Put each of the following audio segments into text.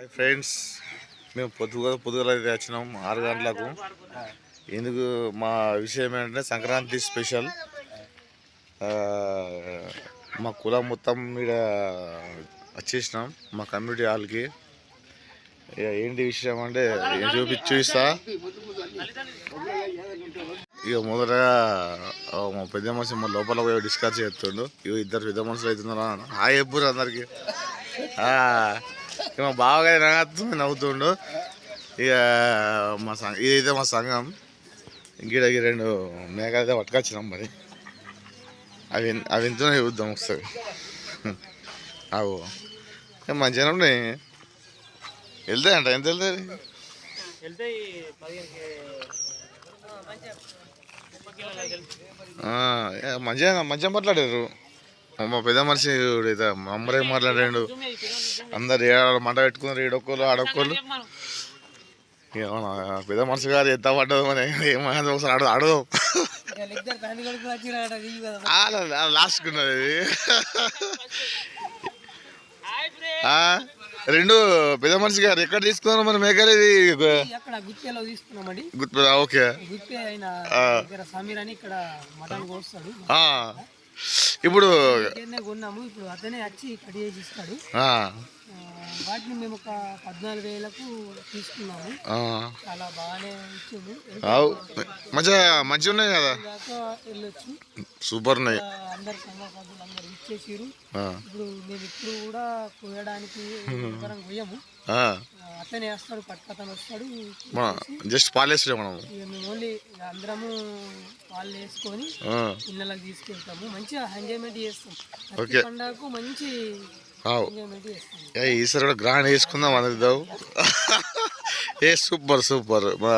Hi friends మేము పొద్దుగా పొద్దుగల అయితే వచ్చినాం ఆరు గంటలకు. ఎందుకు మా విషయం ఏంటంటే సంక్రాంతి స్పెషల్. మా కులం మొత్తం ఇక్కడ వచ్చేసినాం మా కమ్యూనిటీ హాల్కి. ఇక ఏంటి విషయం అంటే చూపి చూపిస్తా. ఇక మొదటగా మా పెద్ద మనిషి మా లోపల పోయి డిస్కస్ చేస్తుండు. ఇక ఇద్దరు పెద్ద మనుషులు అవుతున్నారు? హాయ్ ఎప్పుడు అందరికీ? మా బావగా నవ్వుతుంది నవ్వుతుండు. ఇక మా సంఘ ఇదైతే మా సంఘం. ఇంకీడకి రెండు మేకలు అయితే పట్టుకొచ్చినాం మరి. అవి అవి ఎంతనే చూద్దాం ఒకసారి. అవు. ఇక మంచిగానే ఉన్నాయి. ఎంత వెళ్తాయి? ముప్పై కిలోలు వెళ్తాయి. మంచిగా మంచిగా మాట్లాడారు. మా పెద్ద మనిషి అయితే మా అమ్మరే మాట్లాడాడు. అందరు మంట పెట్టుకున్నారు ఈడొక్కరు ఆడొక్కరు పెద్ద మనిషి గారు ఎంత పడ్డదు మరి. ఏమైనా ఒకసారి అడుగు అడుగుదాం లాస్ట్ ఉన్నది రెండు పెద్ద మనిషి గారు ఎక్కడ తీసుకున్నారు మరి మేకలు ఇది? అక్కడ గుత్తేలో తీసుకున్నామండి గుర్తు ఓకే. గుత్తే ఆయన సమీర్ అని ఇక్కడ మటన్ కోస్తాడు. ఆ, ఇప్పుడు కొన్నాము. ఇప్పుడు అతనే వచ్చి కట్ చేసి ఇస్తాడు వాటిని మేము ఒక పద్నాలుగు వేలకు తీసుకున్నాము. చాలా బాగానే ఇచ్చిండు అవు మంచిగా మంచిగా ఉన్నాయి కదా? వెళ్ళొచ్చు. సూపర్ ఉన్నాయి. అందరు సంఘ సభ్యులు అందరు ఇచ్చేసిరు ఇప్పుడు మేము ఇప్పుడు కూడా కోయడానికి కొయ్యము. అతనే వస్తాడు పట్టుకతను వస్తాడు. జస్ట్ పాలేసులే మనం మేము ఓన్లీ అందరము వాళ్ళు వేసుకొని పిల్లలకు తీసుకెళ్తాము. మంచిగా ఎంజాయ్మెంట్ చేస్తాం. పండగకు మంచి ఈసారి కూడా గ్రాండ్ వేసుకుందాం అందరిద్దాం ఏ సూపర్ సూపర్. మా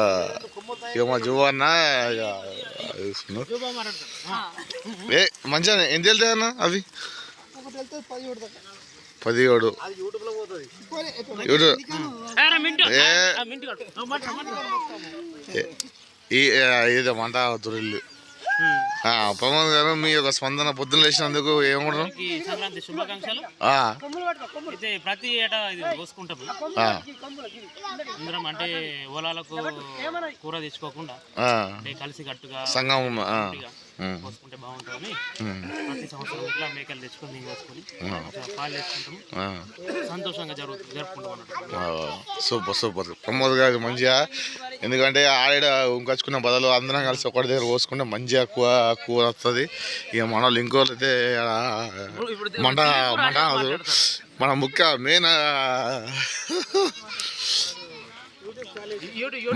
ఇక మా జువన్న ఇక ఏ మంచిగా ఎంత వెళ్తాయి అన్న అవి? పదిహేడు. యూట్యూబ్ ఏ రా మింటూ. ఏ. ప్రమోద్ గారు మీ యొక్క స్పందన పొద్దున్న లేచినందుకు అందరికీ సంక్రాంతి శుభాకాంక్షలు. అయితే ప్రతి ఏటా ఇది కోసుకుంటాము అందరం అంటే ఓలాలకు కూర తెచ్చుకోకుండా కలిసి కట్టుగా సంగమం బాగుంటుందని ప్రతి సంవత్సరం ఇట్లా మేకలు తెచ్చుకొని పాలు. సంతోషంగా జరుగు జరుపుకుంటాం అన్నట్టు. Super super. ప్రమోద్ గారు మంచిగా ఎందుకంటే ఆడ ఉంకొచ్చుకున్న బదులు అందరం కలిసి ఒకటి దగ్గర పోసుకుంటే మంచిగా కూర కూర వస్తుంది. ఇక మన వాళ్ళు ఇంకోళ్ళు అయితే మంట మంట మన ముఖ్య మెయిన్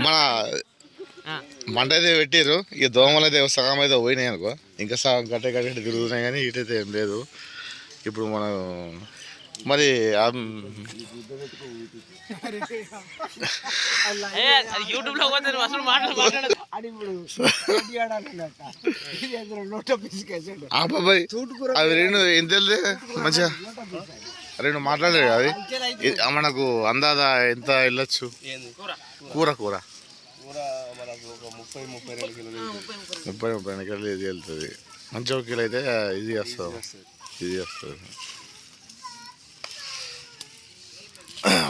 మన. మంట అయితే పెట్టారు ఇక దోమలు అయితే సగం అయితే పోయినాయి అనుకో. ఇంకా సగం గట్టే గట్టే తిరుగుతున్నాయి కానీ ఇటైతే ఏం లేదు. ఇప్పుడు మనం మరి యూట్యూబ్లో అవి రెండు ఎంత వెళ్తే మంచిగా రెండు మాట్లాడారు అది మనకు అందాదా ఎంత వెళ్ళొచ్చు? కూర కూర. ముప్పై ముప్పై రెండు కిలోలు ఇది వెళ్తుంది. మంచి ఒక కిలో అయితే ఇది వస్తుంది. ఇది వస్తుంది.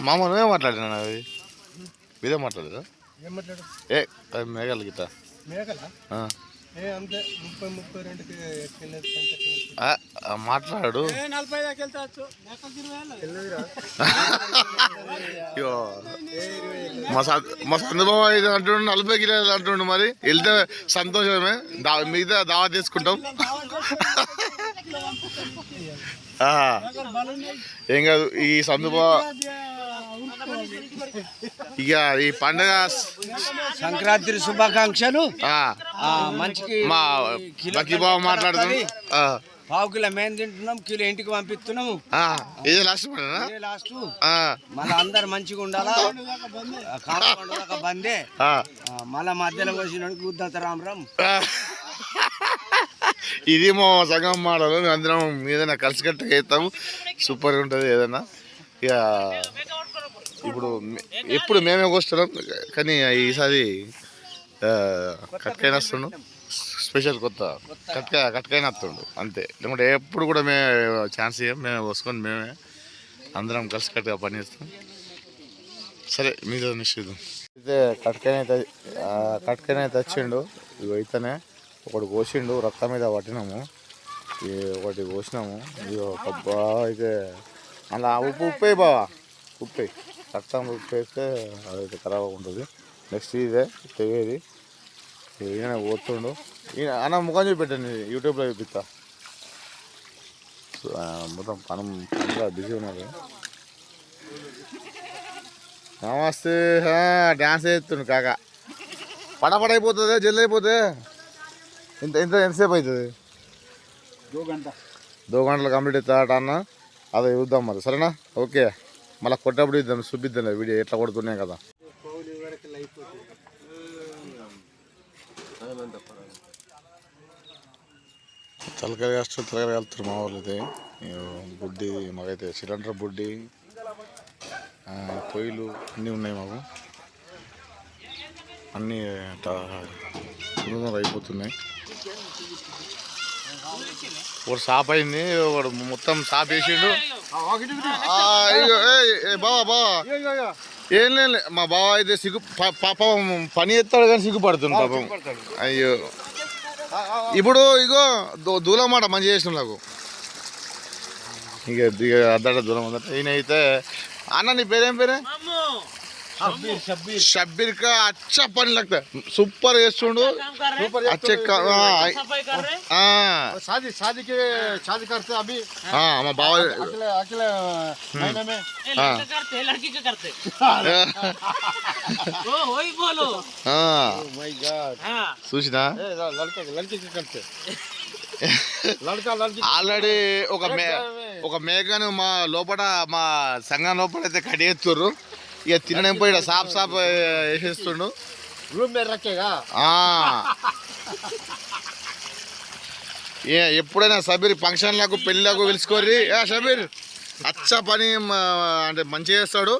మామ నువ్వే మాట్లాడినా అవి? ఇదే మాట్లాడదా ఏం అవి మేఘాలు గిట్ట. అంతే. ముప్పై ముప్పై రెండుకి మాట్లాడు. మా స- మా చంద్రబాబు అయితే అంటుండు నలభై కిలోలు అంటుండు మరి. వెళ్తే సంతోషమే. దా మిగతా దావా తీసుకుంటాం. ఆ, ఏం కాదు ఈ సందుబా ఇక ఈ పండగ సంక్రాంతి శుభాకాంక్షలు. ఆ, ఆ, మంచికి మా బకీబాబు మాట్లాడుతుంది ఆ, పావు కిలో మేము తింటున్నాం కిలో ఇంటికి పంపిస్తున్నాము. ఇది లాస్ట్? ఇదే లాస్ట్ మళ్ళీ అందరు మంచిగా ఉండాలా? కాకుండా బందే. మళ్ళా మధ్యలో వచ్చినాడు గుద్దంత రామ్ రామ్. ఇది మా సంఘం మోడల్ అందరం ఏదైనా కలిసికట్టుగా వేస్తాము సూపర్గా ఉంటుంది ఏదైనా. ఇక ఇప్పుడు ఎప్పుడు మేమే కోస్తున్నాం కానీ ఈసారి కట్కైన వస్తుండు. స్పెషల్ కొత్త. కట్క కట్కైన వస్తుండు అంతే. లేకుంటే ఎప్పుడు కూడా మేము ఛాన్స్ ఇవ్వం మేమే కోసుకొని మేమే అందరం కలిసి కట్టుగా పనిచేస్తాం. సరే మీద నిశ్చితం. అయితే కట్కని కట్కని అయితే వచ్చిండు ఇవి అయితేనే ఒకటి కోసిండు రక్తం మీద పట్టినాము. ఒకటి కోసినాము ఇది ఒక బాగా అయితే అలా ఉప్పు ఉప్పే బావా ఉప్పే. రక్తం ఉప్పు వేస్తే అది ఖరాబ్ ఉంటుంది. నెక్స్ట్ ఇదే తెగేది. ఈయన పోతుండు. ఈయన అన్న ముఖం చూపెట్టండి యూట్యూబ్లో చూపిస్తా. మొత్తం పనం పనిగా బిజీ ఉన్నారు. నమస్తే డ్యాన్స్ చేస్తుండు కాక. పడపడ అయిపోతుంది జల్ది అయిపోతే. ఇంత ఇంత ఎంతసేపు అవుతుంది దో గంటలు కంప్లీట్ అవుతా అన్న? అదే చూద్దాం మరి సరేనా? ఓకే. మళ్ళీ కొట్టప్పుడు ఇద్దాం చూపిద్దాం వీడియో ఎట్లా కొడుతున్నాయి కదా. తలకాయ కాస్ట్ తలకాయ వెళ్తారు మా వాళ్ళు అయితే. బుడ్డి మాకైతే సిలిండర్ బుడ్డి పొయ్యిలు అన్నీ ఉన్నాయి మాకు. అన్నీ అయిపోతున్నాయి. ఒకటి సాప్ అయింది ఒకడు మొత్తం సాప్ వేసిండు. బావా బావా. ఏం లేదు మా బావ అయితే సిగ్గు పాపం పని ఎత్తాడు కానీ సిగ్గుపడుతుంది పాపం. అయ్యో. ఇప్పుడు ఇగో దూ- దూలం మాట మంచి చేసిన నాకు ఇక దిగ అద్దడ దూరం ఉందట ఈయన అయితే అన్న నీ పేరేం పేరే షబ్బీర్ కా అచ్చ పని లగ్తా సూపర్ చేస్తుండు అచ్చే క- ఆ, ఆ, शादी शादी के शादी करते अभी ఆ, మా బావ अकेले अकेले महीने में हाँ। करते लड़की का करते ओ वही बोलो ఆ, माय गॉड हाँ చూసినా? ఆల్రెడీ ఒక మే ఒక మేకను మా లోపల మా సంఘం లోపల అయితే కడిగేస్తుర్రు ఇక తినడం పోయి సాఫ్ సాఫ్ వేసేస్తుండు ఏ ఎప్పుడైనా సబీర్ ఫంక్షన్లకు పెళ్ళిలకు పిలుచుకోర్రి సబీర్ అచ్చ పని అంటే మంచిగా చేస్తాడు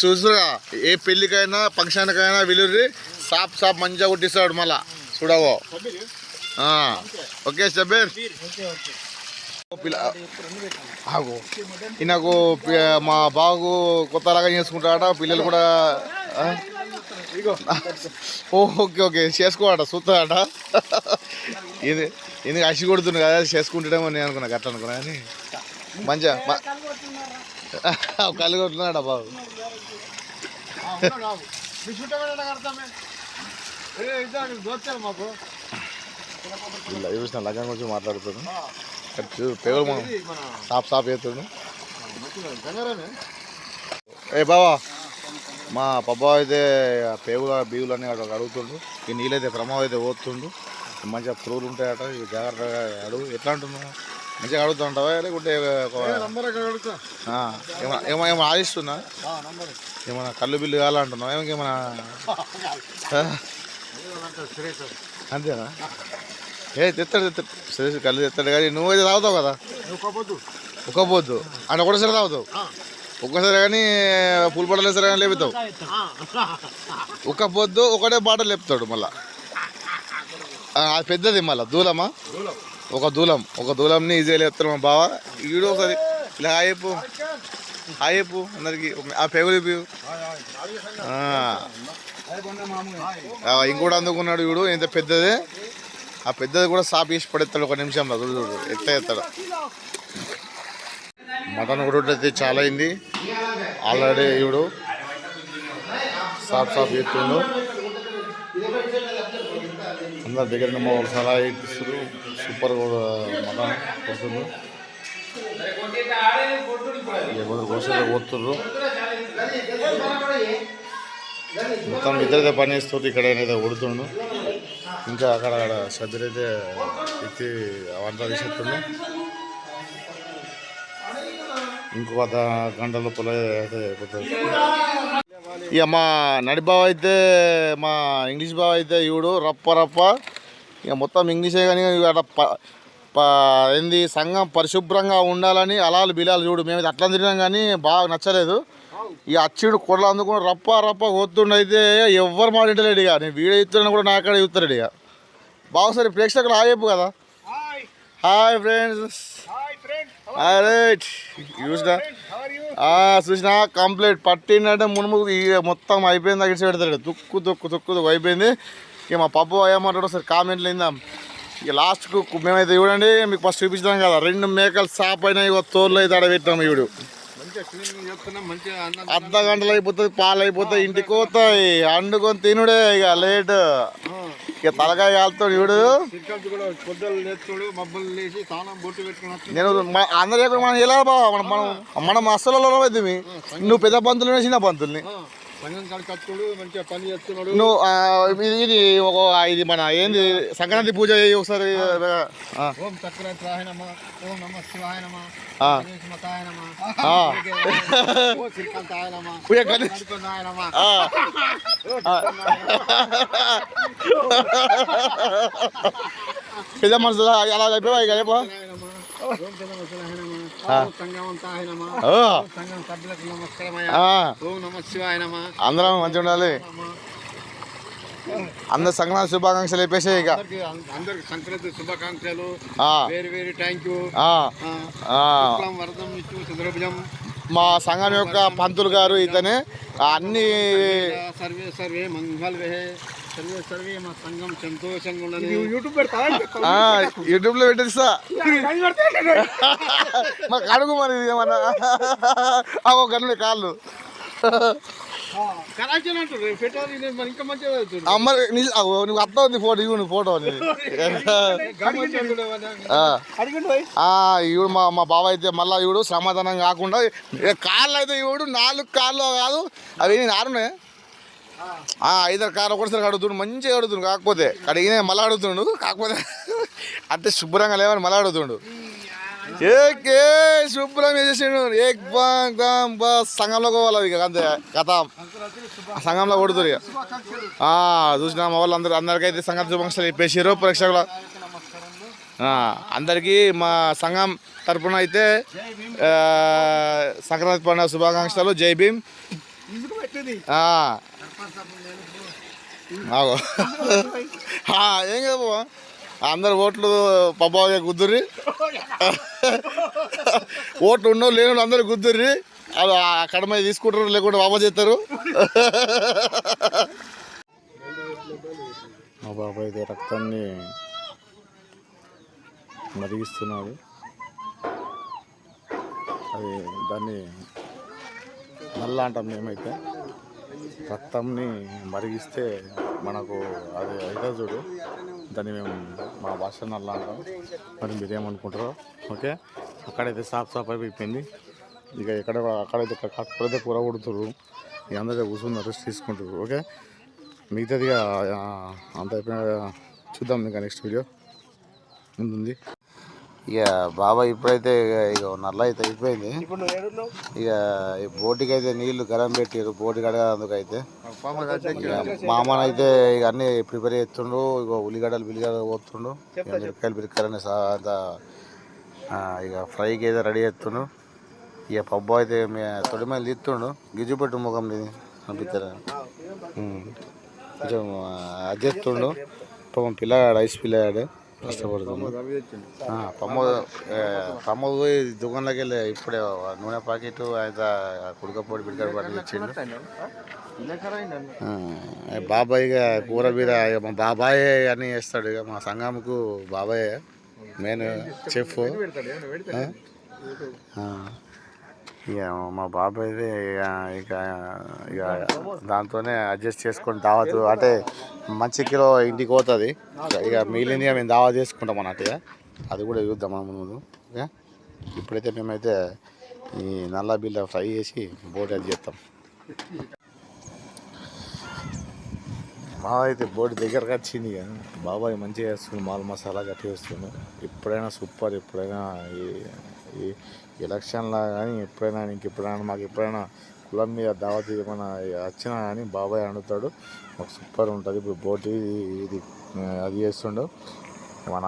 చూసురా ఏ పెళ్ళికైనా ఫంక్షన్కైనా విలుర్రి సాప్ సాప్ మంచిగా కొట్టిస్తాడు మళ్ళా. చూడవో. ఓకే షబీర్ పిల్ల. ఆగు. ఈయనకు మా బాగు కొత్తలాగా చేసుకుంటాడ పిల్లలు కూడా ఓ, ఓకే ఓకే చేసుకోవాట చూస్తాడట ఇది ఎందుకు అసి కొడుతుంది కదా చేసుకుంటాడేమో నేను అనుకున్నా గట్ల అనుకున్నా కానీ. మంచిగా మ- కళ్ళు కొడుతున్నాడా బాబు. ఇలా చూసిన లగ్గం గురించి మాట్లాడుతున్నాను పేరు మనం సాప్ సాప్ ఏ బావా మా పబ్బా అయితే పేగుల బీగులు అన్నీ అక్కడ అడుగుతుండు ఈ నీళ్ళైతే ప్రమాదం అయితే పోతుండు. మంచిగా పురుగులు ఉంటాయట ఇవి జాగ్రత్తగా అడుగు ఎట్లా అంటున్నావు? మంచిగా అడుగుతుంటావా లేకుంటే ఒక- నంబర్ ఎక్కడ అడుగుతా ఆ, ఏమన్నా ఏమో ఏమో ఆదిస్తున్నా నంబర్. ఏమన్నా కళ్ళు బిల్లు కావాలంటున్నావు? ఏమన్నా ఆ? అంతేనా? ఏ తెస్తాడు తెస్తాడు సరే కళ్ళు తెస్తాడు కానీ నువ్వైతే తాగుతావు కదా? పోద్దు అంటే ఒకటేసారి తాగుతావు. ఒక్కసారి కానీ పూల పడలే సరే కానీ లేపుతావు. ఒక పొద్దు ఒకటే బాట లేపుతాడు మళ్ళా. అది పెద్దది మళ్ళా. దూలమా? ఒక దూలం. ఒక దూలంని ఈజీగా లేపుతాడు మా బావ. ఈడు ఒకసారి. ఇలా హాయపు హాయపు అందరికి. ఆ పెగులు ఇంకోటి అందుకున్నాడు వీడు ఎంత పెద్దది. ఆ పెద్దది కూడా సాప్ వేసి పడేస్తాడు ఒక నిమిషంలో చూడు చూడు ఎట్లా ఎత్తాడు మటన్ కూడా అయితే చాలా అయింది. ఆల్రెడీ ఈవిడు సాఫ్ సాఫ్ చేస్తుండు. అందరి దగ్గర మా వాళ్ళు సలహా ఇస్తారు సూపర్ కూడా మటన్ కొడుతుండ్రు ఎవరు కోసం మొత్తం ఇద్దరైతే పని చేస్తుంది ఇక్కడ అయితే ఉడుతుండు ఇంకా అక్కడ అక్కడ సభ్యులైతే ఎత్తి వంట తీసేస్తుండు ఇంకొక గంట లోపల అయితే అయిపోతుంది. ఇక మా నడి బావ అయితే మా ఇంగ్లీష్ బావ అయితే ఇవిడు రప్ప రప్ప. ఇక మొత్తం ఇంగ్లీషే కానీ అక్కడ ఏంది సంఘం పరిశుభ్రంగా ఉండాలని అలాలు బిలాలు చూడు. మేము అట్లా తిరిగినాం కానీ బాగా నచ్చలేదు. ఇక అచ్చిడు కొడలు అందుకుని రప్ప రప్ప అయితే ఎవ్వరు మాట వింటలేడు ఇక. నేను వీడియో ఇస్తున్నా కూడా నాకాడ చూస్తాడు ఇక. బాగా సరే ప్రేక్షకులు చెప్పు కదా. హాయ్. ఫ్రెండ్స్. అరే చూసినా? చూసినా? కంప్లీట్. పట్టిందంటే మునుము ఇక మొత్తం అయిపోయింది దగ్గర పెడతాడు తుక్కు తుక్కు తుక్కు తుక్కు అయిపోయింది. ఇక మా పప్పు ఏమంటాడు ఒకసారి కామెంట్లు ఇందాం ఇక లాస్ట్కు మేమైతే చూడండి మీకు ఫస్ట్ చూపించాం కదా. రెండు మేకలు సాప్ అయినా ఇక తోళ్ళు అయితే ఆడ పెట్టాము ఇవిడు అర్ధ గంటలు అయిపోతుంది పాలు అయిపోతాయి ఇంటికి పోతాయి. అండుకొని తినుడే ఇక లేట్. ఇక తలకాయ కాలుతాడు ఇవిడు. నేను అందరి మనం ఎలా బావ? మనం మనం అయితే నువ్వు పెద్ద పంతులు చిన్న పంతుల్ని నువ్వు ఇది ఒక ఇది మన ఏంది సంక్రాంతి పూజ చేయి ఒకసారి. ఓం నమ ఓం నమ శివాయ నమ. పెద్ద మనసు అలా అయిపోయా ఇక అందరం మంచిగా ఉండాలి. అందరు సంక్రాంతి శుభాకాంక్షలు అయిపోయాయి ఇక. అందరికి సంక్రాంతి శుభాకాంక్షలు. వేరు వేరు థ్యాంక్ యూ. వరదం ఇచ్చు చంద్రభుజం మా సంఘం యొక్క పంతులు గారు ఇతనే. అన్ని సర్వే సర్వే మంగళ సర్వే సర్వే మా సంఘం సంతోషంగా ఉండాలి యూట్యూబ్ పెడతా ఆ, యూట్యూబ్లో పెట్టేస్తా మాకు అడుగు మరి ఇది ఏమన్నా? అవో గన్నులు కాళ్ళు. నువ్వు అత్త ఉంది ఫోటో ఇవ్వు నువ్వు ఫోటో ఈవిడు మా మా బావ అయితే మళ్ళీ ఈవిడు సమాధానం కాకుండా కాళ్ళు అయితే ఈవిడు నాలుగు కాళ్ళు కాదు అవి నేను ఆరున్నాయి? ఆ, ఐదారు కార్లు ఒకటిసారి అడుగుతుండు మంచిగా అడుగుతుండు కాకపోతే అడిగిన మళ్ళీ అడుగుతుండు కాకపోతే అంటే శుభ్రంగా లేవని మళ్ళీ అడుగుతుండు ఏకే శుభ్రం చేసేసిండు ఏక్ బాంగ్ బాంగ్ బా సంఘంలో పోవాలి ఇక అంతే కథ. సంఘంలో ఆ, చూసిన మా వాళ్ళు అందరు అందరికైతే సంగతి శుభాకాంక్షలు చెప్పేసారు ప్రేక్షకుల. అందరికీ మా సంఘం తరపున అయితే సంక్రాంతి పండుగ శుభాకాంక్షలు జై భీమ్. ఆ. ఏం కదా బాబా అందరు ఓట్లు పబ్బాగా గుద్దుర్రి. ఓట్లు ఉన్నో లేని అందరు గుద్దుర్రి. అది ఆ కడమ తీసుకుంటారు లేకుంటే బాబా చేస్తారు. మా బాబా అయితే రక్తాన్ని మరిగిస్తున్నాడు అది దాన్ని నల్ల అంటాం మేమైతే. రక్తంని మరిగిస్తే మనకు అది అయితే చూడు. దాన్ని మేము మా భాషను అలా అంటాం మరి మీరేమనుకుంటారో ఓకే? అక్కడైతే సాఫ్ సాఫ్ అయిపోయింది. ఇక ఎక్కడ అక్కడైతే అక్కడైతే కూర కొడుతుర్రు. ఇక అందరైతే కూర్చుని రెస్ట్ తీసుకుంటారు ఓకే? మిగతాదిగా అంత అయిపోయిన చూద్దాం ఇంకా నెక్స్ట్ వీడియో ముందుంది. ఇక బాబా ఇప్పుడైతే ఇక నల్ల అయితే అయిపోయింది. ఇక ఈ బోటికి అయితే నీళ్ళు గరం పెట్టారు బోటి కడగడానికి అయితే మామనైతే ఇక అన్ని ప్రిపేర్ చేస్తుండు ఇక ఉల్లిగడ్డలు బిల్లిగడ్డలు పోతుండు మిరపకాయలు బిరకాయలని అంతా, ఇక ఫ్రైకి అయితే రెడీ చేస్తుండు ఇక పబ్బు అయితే మీ తొడి మీద తీస్తుండు గిజ్జు పెట్టు ముఖం ఇది అనిపిస్తారా కొంచెం అడ్జెత్తుండు పాపం పిల్లగాడు ఐస్ పిల్లగాడు కష్టపడుతుండు ఆ, ప్రమోద్ ప్రమోద్ పోయి దుకాణంలోకి వెళ్ళి ఇప్పుడే నూనె ప్యాకెట్ ఆయన కుడకపోడి బిడ్డ పట్టి ఇచ్చిండు బాబాయ్ ఇక కూర మీద మా బాబాయ్ అన్నీ చేస్తాడు. ఇక మా సంఘంకు బాబాయ్ మెయిన్ చెఫ్. ఇక మా బాబాయ్ అయితే ఇక ఇక ఇక దాంతోనే అడ్జస్ట్ చేసుకొని దావత్ అంటే మంచి కిలో ఇంటికి పోతుంది. ఇక మిగిలింది మేము దావా చేసుకుంటాం అన్నట్టుగా అది కూడా చూద్దాం మనం ముందు. ఓకే ఇప్పుడైతే మేమైతే ఈ నల్ల బిల్ల ఫ్రై చేసి బోటి అది చేస్తాం. బాబాయ్ అయితే బోటి దగ్గరకు వచ్చింది ఇక. బాబాయ్ మంచిగా చేస్తుంది మాల్ మసాలా గట్టి చేస్తుంది ఎప్పుడైనా సూపర్ ఎప్పుడైనా ఈ ఎలక్షన్లా కానీ ఎప్పుడైనా నీకు ఎప్పుడైనా మాకు ఎప్పుడైనా కులం మీద దావత్ ఏమైనా వచ్చినా కానీ బాబాయ్ అడుగుతాడు మాకు సూపర్ ఉంటుంది. ఇప్పుడు బోటి ఇది అది చేస్తుండు. మన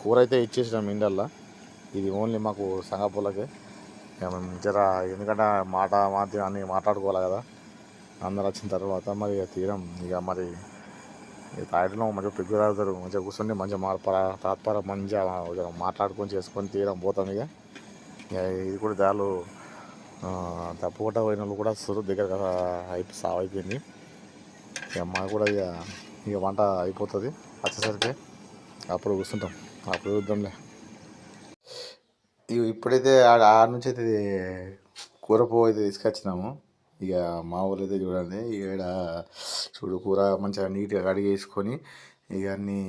కూర అయితే ఇచ్చేసినాం ఇండల్లా. ఇది ఓన్లీ మాకు సంగపూలకే. జర ఎందుకంటే మాట మాతి అన్నీ మాట్లాడుకోవాలి కదా. అందరు వచ్చిన తర్వాత మరి ఇక తీరం. ఇక మరి తాగడంలో మంచిగా ప్రిపేర్ అవుతారు. మంచిగా కూర్చొని మంచిగా మా తాత్పర మంచిగా మాట్లాడుకొని చేసుకొని తీరం పోతాం ఇక. ఇక ఇది కూడా దాలు తప్పుకోట పోయిన వాళ్ళు కూడా సురు దగ్గర అయిపో సాగు అయిపోయింది. ఇక మాకు కూడా ఇక ఇక వంట అయిపోతుంది. వచ్చేసరికి అప్పుడు కూర్చుంటాం. అప్పుడు చూద్దాంలే. ఇప్పుడైతే ఆడ ఆడ నుంచి అయితే కూర పువ్వు అయితే తీసుకొచ్చినాము. ఇక మా ఊళ్ళో అయితే చూడండి ఈడ చూడు కూర మంచిగా నీట్గా కడిగేసుకొని ఇక అన్నీ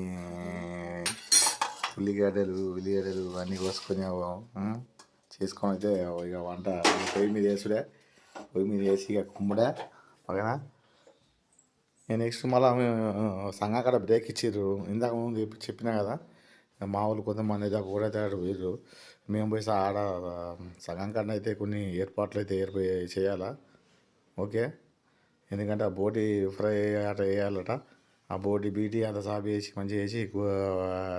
ఉల్లిగడ్డలు ఉల్లిగడ్డలు అన్నీ కోసుకొని చేసుకొని అయితే ఇక వంట పొయ్యి మీద వేసుడే పొయ్యి మీద వేసి ఇక కుమ్ముడే ఓకేనా నెక్స్ట్ మళ్ళీ సంఘం కాడ బ్రేక్ ఇచ్చిర్రు. ఇందాక ముందు చెప్పి చెప్పినా కదా మా వాళ్ళు కొంతమంది అయితే కూడా తేడు పోయిర్రు. మేము పోయి ఆడ సగం కన్నా అయితే కొన్ని ఏర్పాట్లు అయితే ఏర్పా చేయాలా. ఓకే? ఎందుకంటే ఆ బోటి ఫ్రై అట వేయాలట. ఆ బోటి బీటి అంత సాపి వేసి మంచిగా వేసి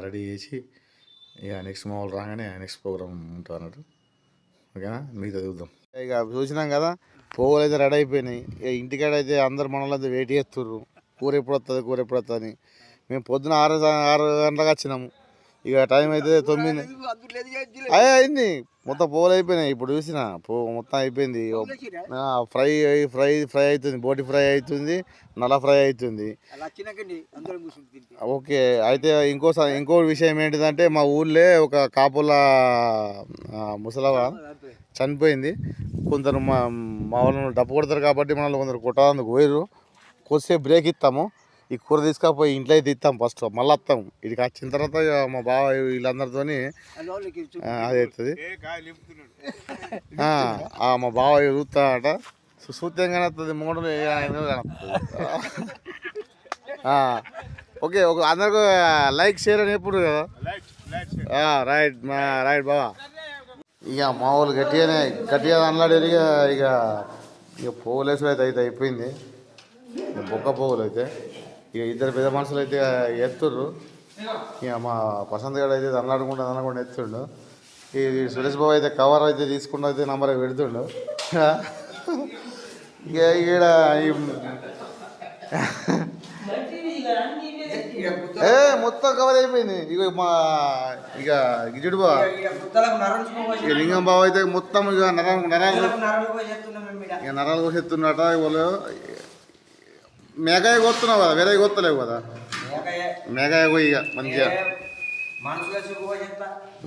రెడీ చేసి ఇక నెక్స్ట్ మామూలు రాగానే నెక్స్ట్ ప్రోగ్రామ్ ఉంటుంది అన్నట్టు. ఓకేనా? మిగతా చూద్దాం. ఇక చూసినాం కదా పోగులు అయితే రెడీ అయిపోయినాయి. ఇక ఇంటికాడ అయితే అందరు మనలో అయితే వెయిట్ చేస్తుర్రు. కూర ఎప్పుడు వస్తుంది కూర ఎప్పుడు వస్తుంది అని. మేము పొద్దున ఆరు ఆరు గంటలకు వచ్చినాము. ఇక టైం అయితే తొమ్మిది అయ్యే అయింది. మొత్తం పువ్వులు అయిపోయినాయి. ఇప్పుడు చూసిన పువ్వు మొత్తం అయిపోయింది. ఫ్రై అయి- ఫ్రై ఫ్రై అవుతుంది. బోటి ఫ్రై అవుతుంది. నల్ల ఫ్రై అవుతుంది. ఓకే అయితే ఇంకో ఇంకో విషయం ఏంటిదంటే మా ఊళ్ళో ఒక కాపుల ముసలవ చనిపోయింది. కొందరు మా మా వాళ్ళు డబ్బు కొడతారు కాబట్టి మనల్ని కొందరు కొట్టాలని పోయారు కొద్దిసేపు బ్రేక్ ఇస్తాము. ఈ కూర తీసుకపోయి ఇంట్లో అయితే ఇస్తాం ఫస్ట్ మళ్ళీ వస్తాం ఇక్కడికి వచ్చిన తర్వాత ఇక మా బావ వీళ్ళందరితోని ఆ, అది అవుతుంది. మా బావ చూస్తాడట. చూస్తే కనొస్తుంది మూడు ఓకే ఒక అందరికి లైక్ షేర్ అని ఎప్పుడు కదా? ఆ, రైట్ మా రైట్ బావా. ఇక మామూలు గట్టిగానే గట్టిగా అన్నాడు ఇక ఇక ఇక పోగులేసుడు అయితే అయితే అయిపోయింది. బొక్క పోగులు అయితే. ఇక ఇద్దరు పెద్ద మనుషులు అయితే ఎత్తుర్రు. ఇక మా ప్రశాంత్ గారు అయితే అన్నాడుకుంటా అన్నకుండా ఎత్తుండు ఈ సురేష్ బాబు అయితే కవర్ అయితే తీసుకుంటూ అయితే నంబర్ పెడుతుండు. ఇక ఈడ ఏ మొత్తం కవర్ అయిపోయింది. ఇక మా ఇక గిజుడు బా ఇక లింగం బాబు అయితే మొత్తం ఇక నరాలు నరాలు ఇక నరాలు కూడా ఎత్తున్నట వాళ్ళు మేకాయ కొడుతున్నావు కదా వేరే కొత్తలేవు కదా. మేకాయ పోయి ఇక మంచిగా.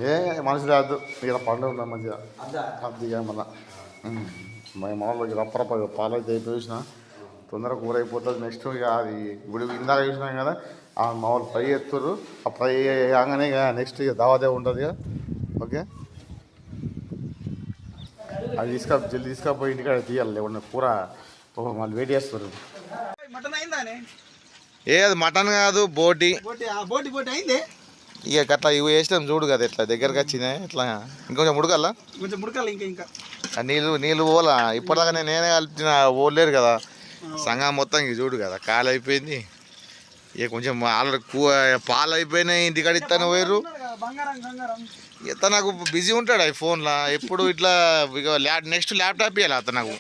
ఏ మనిషి రాదు. ఇక పండుగ ఉన్నా మంచిగా? అది? ఇక మళ్ళా. మా మామూలు రప్పరప్ప పాలు అయితే అయిపోయిన తొందరగా కూర అయిపోతుంది నెక్స్ట్ ఇక అది ఇప్పుడు ఇందాక చూసినాం కదా ఆ మామూలు ఫ్రై ఎత్తుర్రు. ఆ ఫ్రై కాగానే ఇక నెక్స్ట్ ఇక దావాదే ఉంటుంది ఇక. ఓకే? అది తీసుక జల్ది తీసుకపోయి ఇంటికాడ తీయాలి. లేకుండా కూర మళ్ళీ వెయిట్ చేస్తారు. మటన్ అయిందానే ఏ అది మటన్ కాదు బోటి. బోటి అయింది. ఇక గట్లా ఇవి వేసినాం చూడు కదా ఇట్లా దగ్గరకు వచ్చినాయి ఇట్లా ఇంకొంచెం ఉడకల్లా? కొంచెం ముడకాలి ఇంకా నీళ్ళు నీళ్ళు పోలా ఇప్పటిదాకా నేను నేనే కలిపిన పోలేరు కదా. సంఘం మొత్తం ఇంక చూడు కదా కాలు అయిపోయింది. ఇక కొంచెం ఆల్రెడీ కూ పాలు అయిపోయినాయి ఇంటికాడ ఇస్తాను పోయారు బంగారం బంగారం ఇత నాకు బిజీ ఉంటాడు ఈ ఫోన్లో ఎప్పుడు ఇట్లా ఇక ల్యాప్ నెక్స్ట్ ల్యాప్టాప్ ఇవ్వాలి అతను నాకు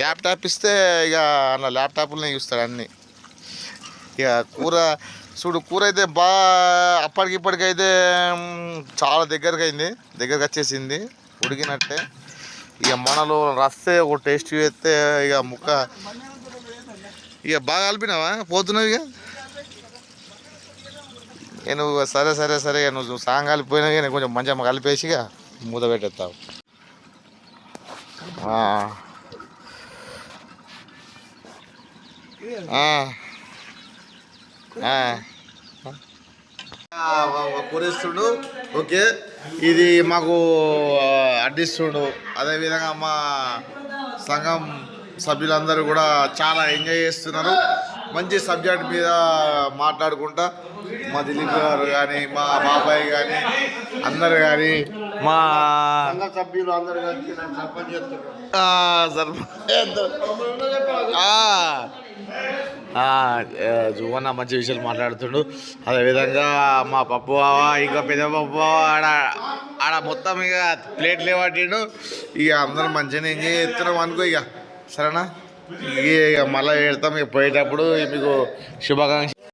ల్యాప్టాప్ ఇస్తే ఇక అన్న ల్యాప్టాప్లోనే చూస్తాడు అన్నీ. ఇక కూర చూడు కూర అయితే బాగా అప్పటికి ఇప్పటికైతే చాలా దగ్గరకు అయింది దగ్గరకు వచ్చేసింది ఉడికినట్టే. ఇక మనలో రస్తే ఒక టేస్ట్ చేస్తే ఇక ముక్క. ఇక బాగా కలిపినావా? పోతున్నావు ఇక? నేను నువ్వు సరే సరే సరే ఇక నువ్వు సాంగ్ కలిపిపోయినా కానీ కొంచెం మంచిగా కలిపేసి ఇక మూత పెట్టేస్తావు ఆ. ఆ. ఆ. కూరేస్తుండు ఓకే. ఇది మాకు అడ్డిస్తుండు. అదేవిధంగా మా సంఘం సభ్యులందరూ కూడా చాలా ఎంజాయ్ చేస్తున్నారు. మంచి సబ్జెక్ట్ మీద మాట్లాడుకుంటా. మా దిలీప్ గారు కానీ మా బాబాయ్ కానీ అందరు కానీ మా సభ్యులు అందరూ నన్ను సర్పంచ్ జువన్న మంచి విషయాలు మాట్లాడుతుండు. అదేవిధంగా మా పప్పు బావ ఇంకా పెద్ద పప్పు బావ ఆడ ఆడ మొత్తం ఇక ప్లేట్లు పట్టిండు ఇక అందరం మంచిగా ఎంజాయ్ చేస్తున్నాం అనుకో ఇక. సరేనా? ఇక ఇక మళ్ళీ పెడతాం ఇక పోయేటప్పుడు మీకు శుభాకాంక్ష